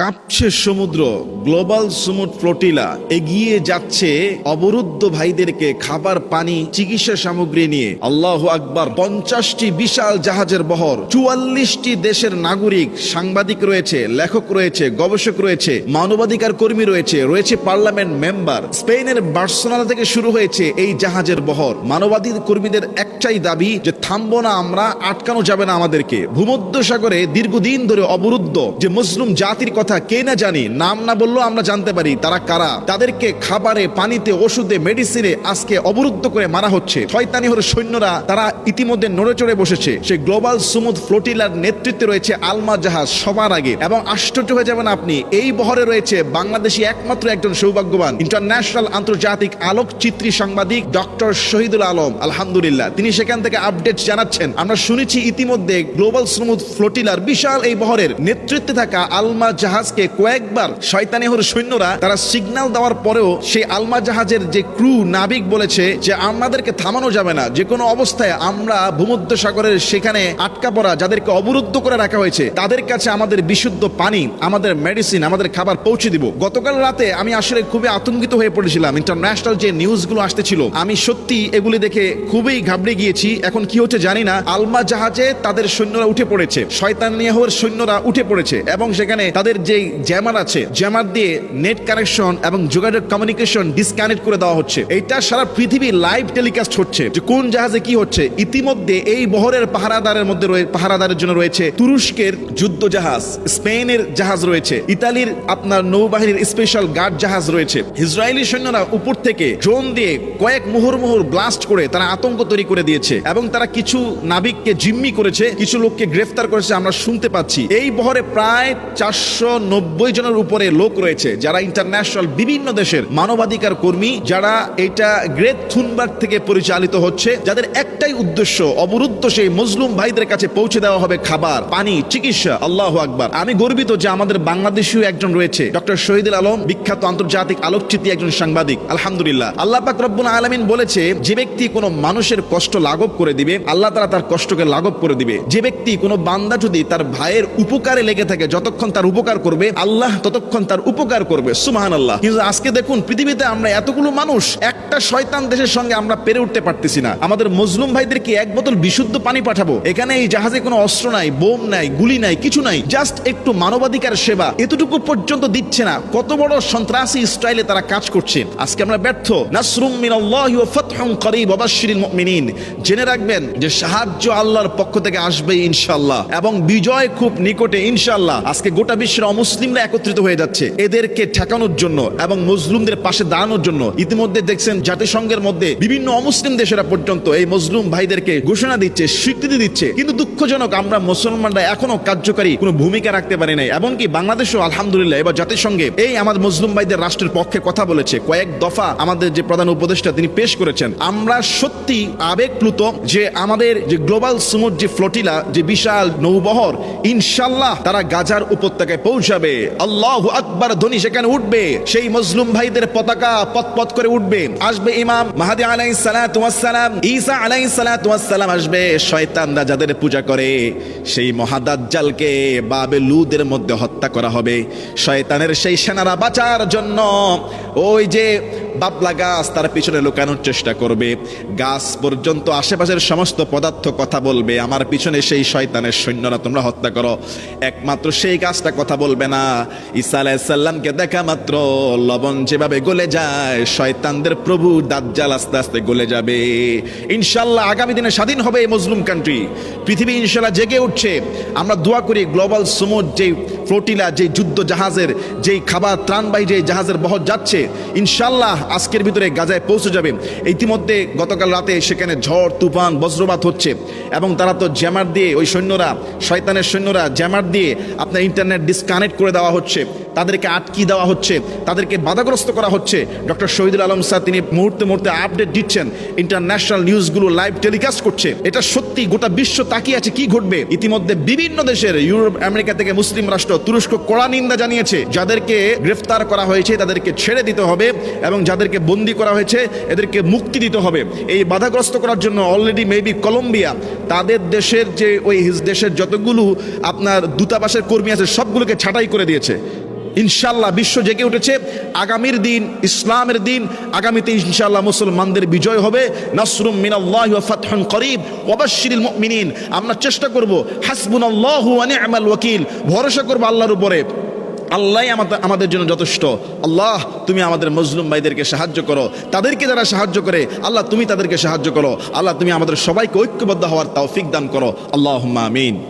কাঁপছে সমুদ্র, global Sumud flotilla এগিয়ে যাচ্ছে অবরুদ্ধ ভাইদেরকে খাবার, পানি, চিকিৎসা সামগ্রী নিয়ে। আল্লাহ আকবার, পঞ্চাশটি বিশাল জাহাজের বহর, চুয়াল্লিশটি দেশের নাগরিক, সাংবাদিক রয়েছে, লেখক রয়েছে, গবেষক রয়েছে, মানবাধিকার কর্মী রয়েছে রয়েছে পার্লামেন্ট মেম্বার। স্পেনের বার্সোনালা থেকে শুরু হয়েছে এই জাহাজের বহর। মানবাধিকার কর্মীদের একটাই দাবি যে, থামবো না আমরা, আটকানো যাবে না আমাদেরকে। ভূমধ্য সাগরে দীর্ঘদিন ধরে অবরুদ্ধ যে, মুসলিম জাতির কথা কে না জানি, নাম না বললেও আমরা জানতে পারি তারা কারা। তাদেরকে খাবারে, পানিতে, ওষুধে, মেডিসিনে আজকে অবরুদ্ধ করে মারা হচ্ছে। শয়তানি হলো সৈন্যরা, তারা ইতিমধ্যে নড়ে চড়ে বসেছে। সেই গ্লোবাল সুমুদ ফ্লোটিলার নেতৃত্বে রয়েছে আলমা জাহাজ সবার আগে। এবং আশ্চর্য হয়ে যাবেন আপনি, এই বহরে রয়েছে বাংলাদেশি একমাত্র একজন সৌভাগ্যবান, ইন্টারন্যাশনাল আন্তর্জাতিক আলোকচিত্রী সাংবাদিক ডক্টর শহীদুল আলম। আলহামদুলিল্লাহ, তিনি সেখান থেকে আপডেট জানাচ্ছেন। আমরা শুনেছি ইতিমধ্যে গ্লোবাল সুমুদ ফ্লোটিলার বিশাল এই বহরের নেতৃত্বে থাকা আলমা জাহাজকে কয়েকবার শয়তানেহর সৈন্যরা তারা সিগন্যাল দেওয়ার পরেও সেই আলমা জাহাজের যে ক্রু নাবিক বলেছে যে আমাদেরকে থামানো যাবে না, যে কোনো অবস্থায় আমরা ভূমধ্য সাগরের সেখানে আটকা পড়া, যাদেরকে অবরুদ্ধ করে রাখা হয়েছে, তাদের কাছে আমাদের বিশুদ্ধ পানি, আমাদের মেডিসিন আমাদের খাবার পৌঁছে দিব। গতকাল রাতে আমি আসলে খুবই আতঙ্কিত হয়ে পড়েছিলাম। ইন্টারন্যাশনাল যে নিউজগুলো আসতেছিল, আমি সত্যি এগুলি দেখে খুবই ঘাবড়ে গিয়েছি। এখন কি হচ্ছে জানি না। আলমা জাহাজে তাদের সৈন্যরা উঠে পড়েছে। শয়তানিয়াহর সৈন্যরা উঠে পড়েছে এবং সেখানে তাদের যে জ্যামার আছে, জ্যামার দিয়ে নেট কানেকশন এবং যোগাযোগ কমিউনিকেশন ডিসকানেক্ট করে দেওয়া হচ্ছে। এটা সারা পৃথিবী লাইভ টেলিকাস্ট হচ্ছে যে কোন জাহাজে কি হচ্ছে। ইতিমধ্যে এই বহরের পাহারাদারের মধ্যে পাহারাদারের জন্য রয়েছে তুরস্কের যুদ্ধ জাহাজ, স্পেনের জাহাজ রয়েছে, ইতালির আপনার নৌবাহিনীর স্পেশাল গার্ড জাহাজ রয়েছে। ইসরায়েলি সৈন্যরা উপর থেকে ড্রোন দিয়ে কয়েক মুহুর মুহুর ব্লাস্ট করে তারা আতঙ্ক তৈরি করে দিয়েছে এবং তারা কিছু নাবিককে জিম্মি করেছে, কিছু লোককে গ্রেফতার করেছে আমরা শুনতে পাচ্ছি। এই বহরে প্রায় চারশো নব্বই জনের উপরে লোক রয়েছে, যারা ইন্টারন্যাশনাল বিভিন্ন দেশের মানবাধিকার কর্মী, যারা এটা গ্রেট থুনবার্গ থেকে পরিচালিত হচ্ছে, যাদের একটাই উদ্দেশ্য অবরুদ্ধ সেই মজলুম ভাইদের কাছে পৌঁছে দেওয়া হবে খাবার, পানি, চিকিৎসা। আল্লাহ আকবার। আমি গর্বিত যে আমাদের বাংলাদেশীয় একজন রয়েছে, ডক্টর শহীদুল আলম, বিখ্যাত আন্তর্জাতিক আলোকচিত্রী একজন সাংবাদিক, আলহামদুলিল্লাহ। আল্লাহ পাক রব্বুল আলমিন বলেছে, যে ব্যক্তি কোনো মানুষের কষ্ট লাঘব করে দিবে, আল্লাহ তারা তার কষ্টকে লাঘব করে দিবে। যে ব্যক্তি কোনো বান্দা যদি তার ভাইয়ের উপকারে লেগে থাকে, যতক্ষণ তার উপকার করবে, আল্লাহ ততক্ষণ তার উপকার করবে সুমাহান আল্লাহ কিন্তু আজকে দেখুন, পৃথিবীতে আমরা এতগুলো মানুষ, একটা শয়তান দেশের সঙ্গে আমরা পেরে উঠতে পারতেছি না। আমাদের মজলুম ভাইদেরকে এক বোতল বিশুদ্ধ পানি পাঠাবো। এখানে এই জাহাজে কোনো অস্ত্র নাই, বোম নাই, গুলি নাই, কিছু নাই জাস্ট একটু মানবাধিকার সেবা। এতটুকু পর্যন্ত দিচ্ছে না, কত বড় সন্ত্রাসী স্টাইলে তারা কাজ করছে। আজকে আমরা ব্যর্থ। নাসরুম মিনাল্লাহি ওয়া ফাতহুন করিব ওয়া মুমিনিন। জেনে রাখবেন যে সাহায্য আল্লাহর পক্ষ থেকে আসবে ইনশাআল্লাহ, এবং বিজয় খুব নিকটে ইনশাআল্লাহ। আজকে গোটা বিশ্বের অমুসলিমরা একত্রিত হয়ে যাচ্ছে। এদেরকে ঠেকানোর জন্য এবং মুসলিমদের পাশে দাঁড়ানোর জন্য ইতিমধ্যে দেখছেন জাতিসংঘের মধ্যে বিভিন্ন অমুসলিম দেশেরা পর্যন্ত এই মজলুম ভাইদেরকে ঘোষণা দিচ্ছে, স্বীকৃতি দিচ্ছে। কিন্তু দুঃখজনক আমরা মুসলমানরা এখনও কার্যকারী কোনো ভূমিকা রাখতে পারি নাই। এমনকি বাংলাদেশও আলহামদুলিল্লাহ এবার জাতিসংঘে এই আমাদের মুসলিম ভাইদের রাষ্ট্রের পক্ষে কথা বলেছে। কয়েক দফা আমাদের যে প্রধান উপদেষ্টা তিনি পেশ করেছেন। আমরা সত্যি আবেগপ্লুত যে আমাদের যে গ্লোবাল সুমুদ যে ফ্লোটিলা, যে বিশাল নৌবহর, ইনশাল্লাহ তারা গাজার উপত্যকায় পৌঁছাবে। আল্লাহ আকবার ধ্বনি সেখানে উঠবে। সেই মজলুম ভাইদের পতাকা পথ পথ করে উঠবে। আসবে ইমাম মাহাদি আলাই সালাম, ঈসা আলাই সালাম আসবে। শয়তানরা যাদের পূজা করে, সেই মহাদাজ্জালকে বাবে লুদের মধ্যে হত্যা করা হবে। শয়তানের সেই সেনারা বাঁচার জন্য ওই যে বাবলা গাছ, তার পিছনে লুকানোর চেষ্টা করবে। গাছ পর্যন্ত আশেপাশের সমস্ত পদার্থ কথা বলবে। আমার পিছনে সেই শয়তানের সৈন্যরা তোমরা হত্যা করো। একমাত্র সেই গাছটা কথা বলবে না। ঈসা আলাইসাল্লামকে দেখা মাত্র, লবণ যেভাবে গলে যায়, শয়তানদের প্রভু দাজ্জাল আস্তে আস্তে গলে যাবে। ইনশাল্লাহ আগামী দিনে স্বাধীন হবে এই মজলুম কান্ট্রি পৃথিবী ইনশাল্লাহ জেগে উঠছে। আমরা দোয়া করি, গ্লোবাল সুমোর যেই ফ্লোটিলা যে যুদ্ধ জাহাজের, যেই খাবার ত্রাণবাহী যে জাহাজের বহর যাচ্ছে ইনশাল্লাহ আজকের ভিতরে গাজায় পৌঁছে যাবে। ইতিমধ্যে গতকাল রাতে সেখানে ঝড়, তুফান, বজ্রপাত হচ্ছে এবং তারা তো জ্যামার দিয়ে ওই সৈন্যরা, শয়তানের সৈন্যরা জ্যামার দিয়ে আপনার ইন্টারনেট ডিসকানেক্ট করে দেওয়া হচ্ছে, তাদেরকে আটকি দেওয়া হচ্ছে, তাদেরকে বাধাগ্রস্ত করা হচ্ছে। ডক্টর শহীদুল আলম স্যার, তিনি মুহূর্তে মুহূর্তে আপডেট দিচ্ছেন ইন্টারন্যাশনাল নিউজগুলো লাইভ টেলিকাস্ট করছে। এটা সত্যি গোটা বিশ্ব তাকিয়ে আছে, কি ঘটবে? ইতিমধ্যে বিভিন্ন দেশের, ইউরোপ, আমেরিকা থেকে মুসলিম রাষ্ট্র তুরস্ক কড়া নিন্দা জানিয়েছে। যাদেরকে গ্রেফতার করা হয়েছে, তাদেরকে ছেড়ে দিতে হবে এবং যাদেরকে বন্দি করা হয়েছে, এদেরকে মুক্তি দিতে হবে। এই বাধাগ্রস্ত করার জন্য অলরেডি মেবি কলম্বিয়া তাদের দেশের যে ওই দেশের যতগুলো আপনার দূতাবাসের কর্মী আছে, সবগুলোকে ছাঁটাই করে দিয়েছে। ইনশাল্লাহ বিশ্ব জেগে উঠেছে। আগামীর দিন, ইসলামের দিন, আগামীতে ইনশাল্লাহ মুসলমানদের বিজয় হবে। নাসরুম মিনাল্লাহি ফাতহুন করিব। ওয়াবাশশিরিল মুমিনিন। আমরা চেষ্টা করব, হাসবুনাল্লাহু ওয়া নি'মাল ওয়াকিল। ভরসা করব আল্লাহর উপরে। আল্লাহ আমাদের আমাদের জন্য যথেষ্ট। আল্লাহ, তুমি আমাদের মজলুম ভাইদেরকে সাহায্য করো। তাদেরকে যারা সাহায্য করে, আল্লাহ, তুমি তাদেরকে সাহায্য করো। আল্লাহ, তুমি আমাদের সবাইকে ঐক্যবদ্ধ হওয়ার তৌফিক দান করো। আল্লাহ আমিন।